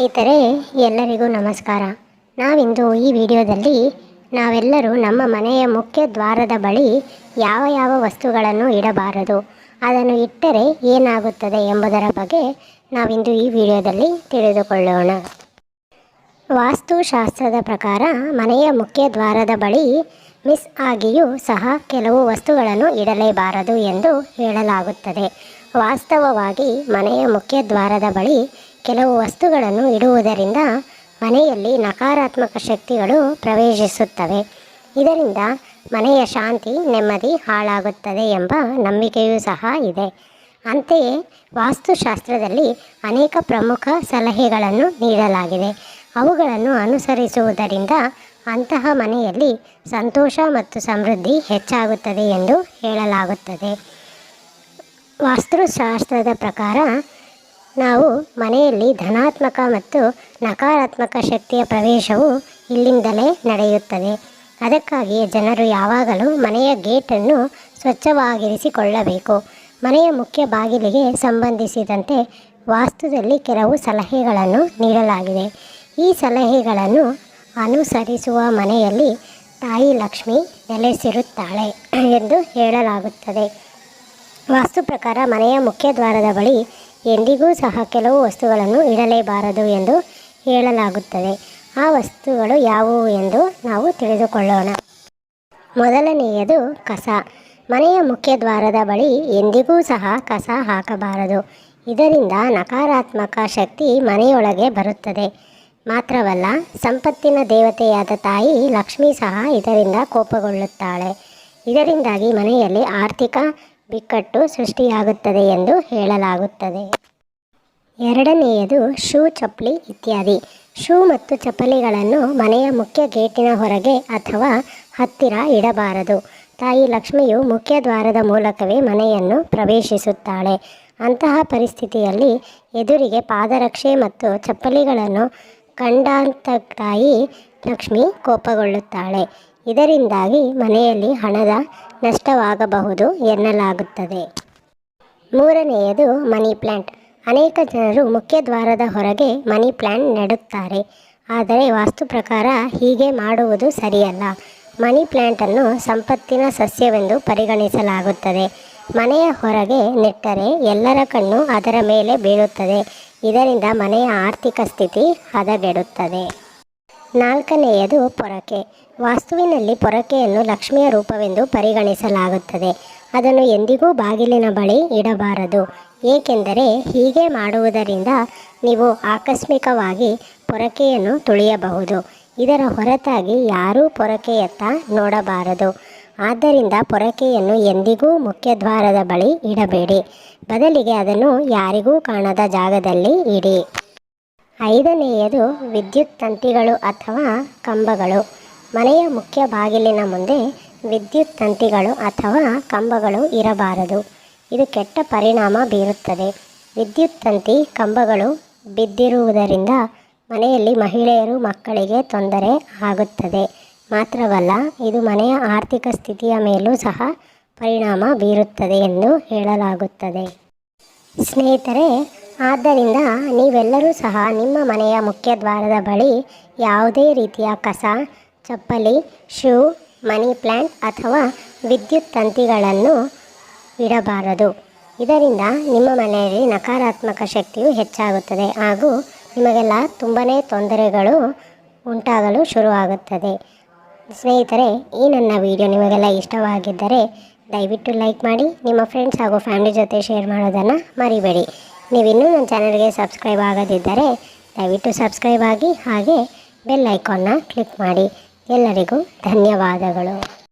ಸ್ನೇಹಿತರೆ, ಎಲ್ಲರಿಗೂ ನಮಸ್ಕಾರ. ನಾವಿಂದು ಈ ವಿಡಿಯೋದಲ್ಲಿ ನಾವೆಲ್ಲರೂ ನಮ್ಮ ಮನೆಯ ಮುಖ್ಯ ದ್ವಾರದ ಬಳಿ ಯಾವ ಯಾವ ವಸ್ತುಗಳನ್ನು ಇಡಬಾರದು, ಅದನ್ನು ಇಟ್ಟರೆ ಏನಾಗುತ್ತದೆ ಎಂಬುದರ ಬಗ್ಗೆ ನಾವಿಂದು ಈ ವಿಡಿಯೋದಲ್ಲಿ ತಿಳಿದುಕೊಳ್ಳೋಣ. ವಾಸ್ತುಶಾಸ್ತ್ರದ ಪ್ರಕಾರ ಮನೆಯ ಮುಖ್ಯ ದ್ವಾರದ ಬಳಿ ಮಿಸ್ ಆಗಿಯೂ ಸಹ ಕೆಲವು ವಸ್ತುಗಳನ್ನು ಇಡಲೇಬಾರದು ಎಂದು ಹೇಳಲಾಗುತ್ತದೆ. ವಾಸ್ತವವಾಗಿ ಮನೆಯ ಮುಖ್ಯ ದ್ವಾರದ ಬಳಿ ಕೆಲವು ವಸ್ತುಗಳನ್ನು ಇಡುವುದರಿಂದ ಮನೆಯಲ್ಲಿ ನಕಾರಾತ್ಮಕ ಶಕ್ತಿಗಳು ಪ್ರವೇಶಿಸುತ್ತವೆ. ಇದರಿಂದ ಮನೆಯ ಶಾಂತಿ, ನೆಮ್ಮದಿ ಹಾಳಾಗುತ್ತದೆ ಎಂಬ ನಂಬಿಕೆಯೂ ಸಹ ಇದೆ. ಅಂತೆಯೇ ವಾಸ್ತುಶಾಸ್ತ್ರದಲ್ಲಿ ಅನೇಕ ಪ್ರಮುಖ ಸಲಹೆಗಳನ್ನು ನೀಡಲಾಗಿದೆ. ಅವುಗಳನ್ನು ಅನುಸರಿಸುವುದರಿಂದ ಅಂತಹ ಮನೆಯಲ್ಲಿ ಸಂತೋಷ ಮತ್ತು ಸಮೃದ್ಧಿ ಹೆಚ್ಚಾಗುತ್ತದೆ ಎಂದು ಹೇಳಲಾಗುತ್ತದೆ. ವಾಸ್ತುಶಾಸ್ತ್ರದ ಪ್ರಕಾರ ನಾವು ಮನೆಯಲ್ಲಿ ಧನಾತ್ಮಕ ಮತ್ತು ನಕಾರಾತ್ಮಕ ಶಕ್ತಿಯ ಪ್ರವೇಶವು ಇಲ್ಲಿಂದಲೇ ನಡೆಯುತ್ತದೆ. ಅದಕ್ಕಾಗಿಯೇ ಜನರು ಯಾವಾಗಲೂ ಮನೆಯ ಗೇಟನ್ನು ಸ್ವಚ್ಛವಾಗಿರಿಸಿಕೊಳ್ಳಬೇಕು. ಮನೆಯ ಮುಖ್ಯ ಬಾಗಿಲಿಗೆ ಸಂಬಂಧಿಸಿದಂತೆ ವಾಸ್ತುದಲ್ಲಿ ಕೆಲವು ಸಲಹೆಗಳನ್ನು ನೀಡಲಾಗಿದೆ. ಈ ಸಲಹೆಗಳನ್ನು ಅನುಸರಿಸುವ ಮನೆಯಲ್ಲಿ ತಾಯಿ ಲಕ್ಷ್ಮಿ ನೆಲೆಸಿರುತ್ತಾಳೆ ಎಂದು ಹೇಳಲಾಗುತ್ತದೆ. ವಾಸ್ತು ಪ್ರಕಾರ ಮನೆಯ ಮುಖ್ಯ ದ್ವಾರದ ಬಳಿ ಎಂದಿಗೂ ಸಹ ಕೆಲವು ವಸ್ತುಗಳನ್ನು ಇಡಲೇಬಾರದು ಎಂದು ಹೇಳಲಾಗುತ್ತದೆ. ಆ ವಸ್ತುಗಳು ಯಾವುವು ಎಂದು ನಾವು ತಿಳಿದುಕೊಳ್ಳೋಣ. ಮೊದಲನೆಯದು ಕಸ. ಮನೆಯ ಮುಖ್ಯ ದ್ವಾರದ ಬಳಿ ಎಂದಿಗೂ ಸಹ ಕಸ ಹಾಕಬಾರದು. ಇದರಿಂದ ನಕಾರಾತ್ಮಕ ಶಕ್ತಿ ಮನೆಯೊಳಗೆ ಬರುತ್ತದೆ. ಮಾತ್ರವಲ್ಲ, ಸಂಪತ್ತಿನ ದೇವತೆಯಾದ ತಾಯಿ ಲಕ್ಷ್ಮಿ ಸಹ ಇದರಿಂದ ಕೋಪಗೊಳ್ಳುತ್ತಾಳೆ. ಇದರಿಂದಾಗಿ ಮನೆಯಲ್ಲಿ ಆರ್ಥಿಕ ಬಿಕ್ಕಟ್ಟು ಸೃಷ್ಟಿಯಾಗುತ್ತದೆ ಎಂದು ಹೇಳಲಾಗುತ್ತದೆ. ಎರಡನೆಯದು ಶೂ ಚಪ್ಪಲಿ ಇತ್ಯಾದಿ. ಶೂ ಮತ್ತು ಚಪ್ಪಲಿಗಳನ್ನು ಮನೆಯ ಮುಖ್ಯ ಗೇಟಿನ ಹೊರಗೆ ಅಥವಾ ಹತ್ತಿರ ಇಡಬಾರದು. ತಾಯಿ ಲಕ್ಷ್ಮಿಯು ಮುಖ್ಯ ದ್ವಾರದ ಮೂಲಕವೇ ಮನೆಯನ್ನು ಪ್ರವೇಶಿಸುತ್ತಾಳೆ. ಅಂತಹ ಪರಿಸ್ಥಿತಿಯಲ್ಲಿ ಎದುರಿಗೆ ಪಾದರಕ್ಷೆ ಮತ್ತು ಚಪ್ಪಲಿಗಳನ್ನು ಕಂಡಂತ ತಾಯಿ ಲಕ್ಷ್ಮಿ ಕೋಪಗೊಳ್ಳುತ್ತಾಳೆ. ಇದರಿಂದಾಗಿ ಮನೆಯಲ್ಲಿ ಹಣದ ನಷ್ಟವಾಗಬಹುದು ಎನ್ನಲಾಗುತ್ತದೆ. ಮೂರನೆಯದು ಮನಿ ಪ್ಲ್ಯಾಂಟ್ ಅನೇಕ ಜನರು ಮುಖ್ಯ ದ್ವಾರದ ಹೊರಗೆ ಮನಿ ಪ್ಲ್ಯಾಂಟ್ ನೆಡುತ್ತಾರೆ. ಆದರೆ ವಾಸ್ತು ಪ್ರಕಾರ ಹೀಗೆ ಮಾಡುವುದು ಸರಿಯಲ್ಲ. ಮನಿ ಪ್ಲ್ಯಾಂಟನ್ನು ಸಂಪತ್ತಿನ ಸಸ್ಯವೆಂದು ಪರಿಗಣಿಸಲಾಗುತ್ತದೆ. ಮನೆಯ ಹೊರಗೆ ನೆಟ್ಟರೆ ಎಲ್ಲರ ಕಣ್ಣು ಅದರ ಮೇಲೆ ಬೀಳುತ್ತದೆ. ಇದರಿಂದ ಮನೆಯ ಆರ್ಥಿಕ ಸ್ಥಿತಿ ಹದಗೆಡುತ್ತದೆ. ನಾಲ್ಕನೆಯದು ಪೊರಕೆ. ವಾಸ್ತುವಿನಲ್ಲಿ ಪೊರಕೆಯನ್ನು ಲಕ್ಷ್ಮಿಯ ರೂಪವೆಂದು ಪರಿಗಣಿಸಲಾಗುತ್ತದೆ. ಅದನ್ನು ಎಂದಿಗೂ ಬಾಗಿಲಿನ ಬಳಿ ಇಡಬಾರದು. ಏಕೆಂದರೆ ಹೀಗೆ ಮಾಡುವುದರಿಂದ ನೀವು ಆಕಸ್ಮಿಕವಾಗಿ ಪೊರಕೆಯನ್ನು ತುಳಿಯಬಹುದು. ಇದರ ಹೊರತಾಗಿ ಯಾರೂ ಪೊರಕೆಯತ್ತ ನೋಡಬಾರದು. ಆದ್ದರಿಂದ ಪೊರಕೆಯನ್ನು ಎಂದಿಗೂ ಮುಖ್ಯದ್ವಾರದ ಬಳಿ ಇಡಬೇಡಿ. ಬದಲಿಗೆ ಅದನ್ನು ಯಾರಿಗೂ ಕಾಣದ ಜಾಗದಲ್ಲಿ ಇಡಿ. ಐದನೆಯದು ವಿದ್ಯುತ್ ತಂತಿಗಳು ಅಥವಾ ಕಂಬಗಳು. ಮನೆಯ ಮುಖ್ಯ ಬಾಗಿಲಿನ ಮುಂದೆ ವಿದ್ಯುತ್ ತಂತಿಗಳು ಅಥವಾ ಕಂಬಗಳು ಇರಬಾರದು. ಇದು ಕೆಟ್ಟ ಪರಿಣಾಮ ಬೀರುತ್ತದೆ. ವಿದ್ಯುತ್ ತಂತಿ, ಕಂಬಗಳು ಬಿದ್ದಿರುವುದರಿಂದ ಮನೆಯಲ್ಲಿ ಮಹಿಳೆಯರು ಮಕ್ಕಳಿಗೆ ತೊಂದರೆ ಆಗುತ್ತದೆ. ಮಾತ್ರವಲ್ಲ, ಇದು ಮನೆಯ ಆರ್ಥಿಕ ಸ್ಥಿತಿಯ ಮೇಲೂ ಸಹ ಪರಿಣಾಮ ಬೀರುತ್ತದೆ ಎಂದು ಹೇಳಲಾಗುತ್ತದೆ. ಸ್ನೇಹಿತರೆ ಆದ್ದರಿಂದ ನೀವೆಲ್ಲರೂ ಸಹ ನಿಮ್ಮ ಮನೆಯ ಮುಖ್ಯ ದ್ವಾರದ ಬಳಿ ಯಾವುದೇ ರೀತಿಯ ಕಸ, ಚಪ್ಪಲಿ, ಶೂ, ಮನಿ ಪ್ಲ್ಯಾಂಟ್ ಅಥವಾ ವಿದ್ಯುತ್ ತಂತಿಗಳನ್ನು ಇಡಬಾರದು. ಇದರಿಂದ ನಿಮ್ಮ ಮನೆಯಲ್ಲಿ ನಕಾರಾತ್ಮಕ ಶಕ್ತಿಯು ಹೆಚ್ಚಾಗುತ್ತದೆ ಹಾಗೂ ನಿಮಗೆಲ್ಲ ತುಂಬಾ ತೊಂದರೆಗಳು ಉಂಟಾಗಲು ಶುರುವಾಗುತ್ತದೆ. ಸ್ನೇಹಿತರೆ, ಈ ನನ್ನ ವಿಡಿಯೋ ನಿಮಗೆಲ್ಲ ಇಷ್ಟವಾಗಿದ್ದರೆ ದಯವಿಟ್ಟು ಲೈಕ್ ಮಾಡಿ, ನಿಮ್ಮ ಫ್ರೆಂಡ್ಸ್ ಹಾಗೂ ಫ್ಯಾಮಿಲಿ ಜೊತೆ ಶೇರ್ ಮಾಡೋದನ್ನು ಮರಿಬೇಡಿ. ನೀವಿನ್ನೂ ನನ್ನ ಚಾನಲ್ಗೆ ಸಬ್ಸ್ಕ್ರೈಬ್ ಆಗದಿದ್ದರೆ ದಯವಿಟ್ಟು ಸಬ್ಸ್ಕ್ರೈಬ್ ಆಗಿ ಹಾಗೆ ಬೆಲ್ ಐಕಾನ್ನ ಕ್ಲಿಕ್ ಮಾಡಿ. ಎಲ್ಲರಿಗೂ ಧನ್ಯವಾದಗಳು.